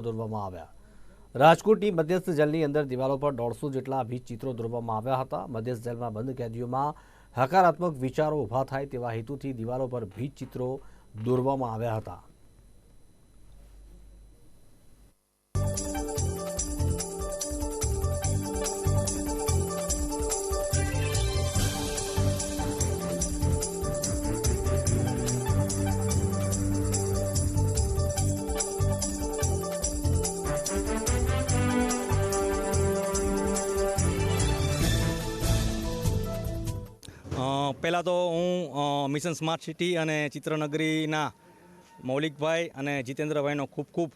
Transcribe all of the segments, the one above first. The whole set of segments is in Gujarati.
દોરવામાં આવ્યા. રાજકોટની મધ્યસ્થ જેલની અંદર દિવાલો પર દોઢસો જેટલા ભીત ચિત્રો દોરવામાં આવ્યા હતા. મધ્યસ્થ જેલમાં બંધ કેદીઓમાં હકારાત્મક વિચારો ઊભા થાય તેવા હેતુથી દિવાલો પર ભીત ચિત્રો દોરવામાં આવ્યા હતા. પહેલાં તો હું મિશન સ્માર્ટ સિટી અને ચિત્રનગરીના મૌલિકભાઈ અને જીતેન્દ્રભાઈનો ખૂબ ખૂબ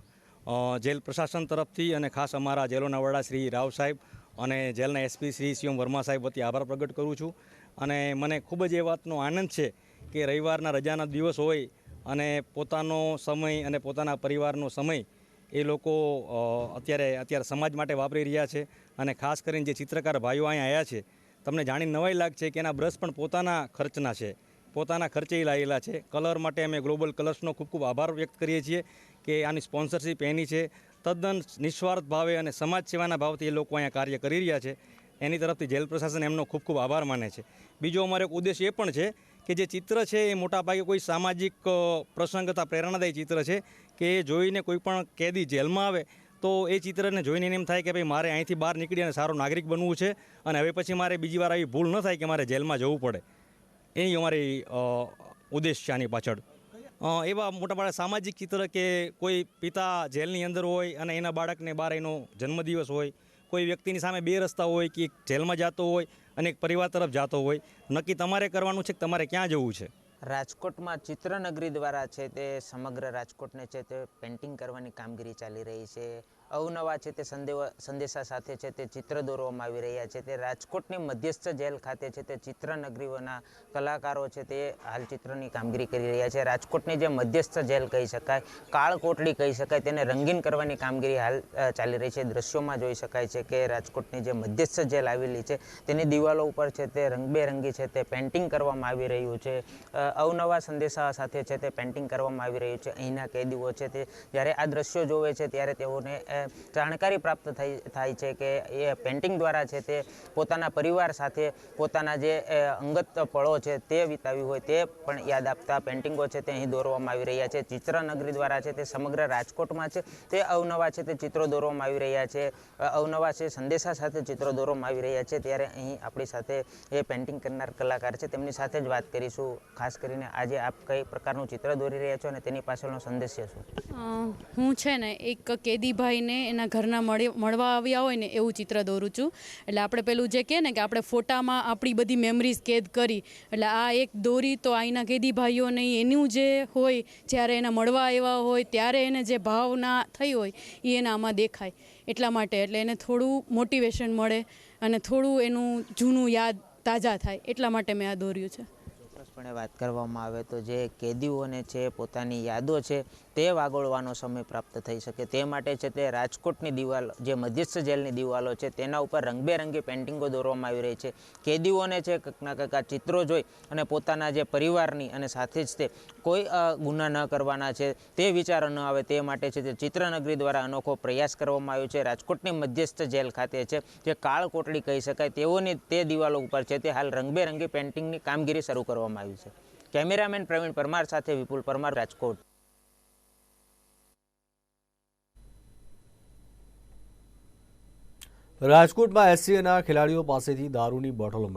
જેલ પ્રશાસન તરફથી અને ખાસ અમારા જેલોના વડા શ્રી રાવ સાહેબ અને જેલના એસપી શ્રી સીએમ વર્મા સાહેબ વતી આભાર પ્રગટ કરું છું. અને મને ખૂબ જ એ વાતનો આનંદ છે કે રવિવારના રજાના દિવસ હોય અને પોતાનો સમય અને પોતાના પરિવારનો સમય એ લોકો અત્યારે અત્યારે સમાજ માટે વાપરી રહ્યા છે. અને ખાસ કરીને જે ચિત્રકાર ભાઈઓ અહીંયા આવ્યા છે તમને જાણી નવાઈ લાગશે કે એના બ્રશ પણ પોતાના ખર્ચના છે. પોતાના ખર્ચે લાવેલા છે. કલર માટે અમે ગ્લોબલ કલર્સનો ખૂબ ખૂબ આભાર વ્યક્ત કરીએ છીએ કે આની સ્પોન્સરશિપ એની છે. તદ્દન નિસ્વાર્થ ભાવે અને સમાજ સેવાના ભાવથી એ લોકો અહીંયા કાર્ય કરી રહ્યા છે. એની તરફથી જેલ પ્રશાસન એમનો ખૂબ ખૂબ આભાર માને છે. બીજો અમારો એક ઉદ્દેશ એ પણ છે કે જે ચિત્ર છે એ મોટાભાગે કોઈ સામાજિક પ્રસંગ તથા પ્રેરણાદાયી ચિત્ર છે કે એ જોઈને કોઈ પણ કેદી જેલમાં આવે તો એ ચિત્રને જોઈને એમ થાય કે ભાઈ મારે અહીંથી બહાર નીકળી અને સારો નાગરિક બનવું છે અને હવે પછી મારે બીજી વાર આવી ભૂલ ન થાય કે મારે જેલમાં જવું પડે. એ અમારી ઉદ્દેશ છે આની પાછળ. એવા મોટા મોટા સામાજિક ચિત્ર કે કોઈ પિતા જેલની અંદર હોય અને એના બાળકને બહાર એનો જન્મદિવસ હોય, કોઈ વ્યક્તિની સામે બે રસ્તા હોય કે એક જેલમાં જતો હોય અને એક પરિવાર તરફ જતો હોય, નક્કી તમારે કરવાનું છે કે તમારે ક્યાં જવું છે? રાજકોટમાં ચિત્રનગરી દ્વારા છે તે સમગ્ર રાજકોટને છે તે પેઇન્ટિંગ કરવાની કામગીરી ચાલી રહી છે. અવનવા છે તે સંદેશા સાથે છે તે ચિત્ર દોરવામાં આવી રહ્યા છે. તે રાજકોટની મધ્યસ્થ જેલ ખાતે છે તે ચિત્રનગરીઓના કલાકારો છે તે હાલ ચિત્રની કામગીરી કરી રહ્યા છે. રાજકોટની જે મધ્યસ્થ જેલ કહી શકાય, કાળકોટડી કહી શકાય, તેને રંગીન કરવાની કામગીરી હાલ ચાલી રહી છે. દ્રશ્યોમાં જોઈ શકાય છે કે રાજકોટની જે મધ્યસ્થ જેલ આવેલી છે તેની દિવાલો ઉપર છે તે રંગબેરંગી છે તે પેઇન્ટિંગ કરવામાં આવી રહ્યું છે. અવનવા સંદેશા સાથે છે તે પેઇન્ટિંગ કરવામાં આવી રહ્યું છે. અહીંના કેદીઓ છે તે, જ્યારે આ દ્રશ્યો જોવે છે ત્યારે તેઓને જાણકારી પ્રાપ્ત થઈ, થાય છે કે એ પેઇન્ટિંગ દ્વારા છે તે પોતાના પરિવાર સાથે પોતાના જે અંગત પળો છે તે વિતાવી હોય તે પણ યાદ આપતા પેઇન્ટિંગો છે તે અહીં દોરવામાં આવી રહ્યા છે. ચિત્રનગરી દ્વારા છે તે સમગ્ર રાજકોટમાં છે તે અવનવા છે તે ચિત્રો દોરવામાં આવી રહ્યા છે. અવનવા છે સંદેશા સાથે ચિત્રો દોરવામાં આવી રહ્યા છે. ત્યારે અહીં આપણી સાથે એ પેઇન્ટિંગ કરનાર કલાકાર છે. તેમની સાથે જ વાત કરીશું. ખાસ કરીને આજે આપ કઈ પ્રકારનું ચિત્ર દોરી રહ્યા છો અને તેની પાછળનો સંદેશ્ય શું? હું છે ને એક કેદીભાઈને એના ઘરના મળી મળવા આવ્યા હોય ને એવું ચિત્ર દોરું છું. એટલે આપણે પેલું જે કહે ને કે આપણે ફોટામાં આપણી બધી મેમરીઝ કેદ કરી. એટલે આ એક દોરી તો અહીંના કેદીભાઈઓને એનું જે હોય, જ્યારે એને મળવા આવ્યા હોય, ત્યારે એને જે ભાવના થઈ હોય એ એના આમાં દેખાય. એટલા માટે એટલે એને થોડું મોટિવેશન મળે અને થોડું એનું જૂનું યાદ તાજા થાય. એટલા માટે મેં આ દોર્યું છે. ચોક્કસપણે વાત કરવામાં આવે તો જે કેદીઓને છે, પોતાની યાદો છે, તે વાગોળવાનો સમય પ્રાપ્ત થઈ શકે. તે માટે છે તે રાજકોટની દિવાલ, જે મધ્યસ્થ જેલની દિવાલો છે, તેના ઉપર રંગબેરંગી પેઇન્ટિંગો દોરવામાં આવી રહી છે. કેદીઓને છે કંઈકના કંઈક ચિત્રો જોઈ અને પોતાના જે પરિવારની અને સાથે જ તે કોઈ ગુના ન કરવાના છે, તે વિચારો ન આવે, તે માટે છે તે ચિત્રનગરી દ્વારા અનોખો પ્રયાસ કરવામાં આવ્યો છે. રાજકોટની મધ્યસ્થ જેલ ખાતે છે, જે કાળ કોટડી કહી શકાય, તેઓની તે દિવાલો ઉપર છે તે હાલ રંગબેરંગી પેઇન્ટિંગની કામગીરી શરૂ કરવામાં આવી છે. કેમેરામેન પ્રવીણ પરમાર સાથે વિપુલ પરમાર રાજકોટ. રાજકોટમાં એસસીએના ખેલાડીઓ પાસેથી દારૂની બોટલો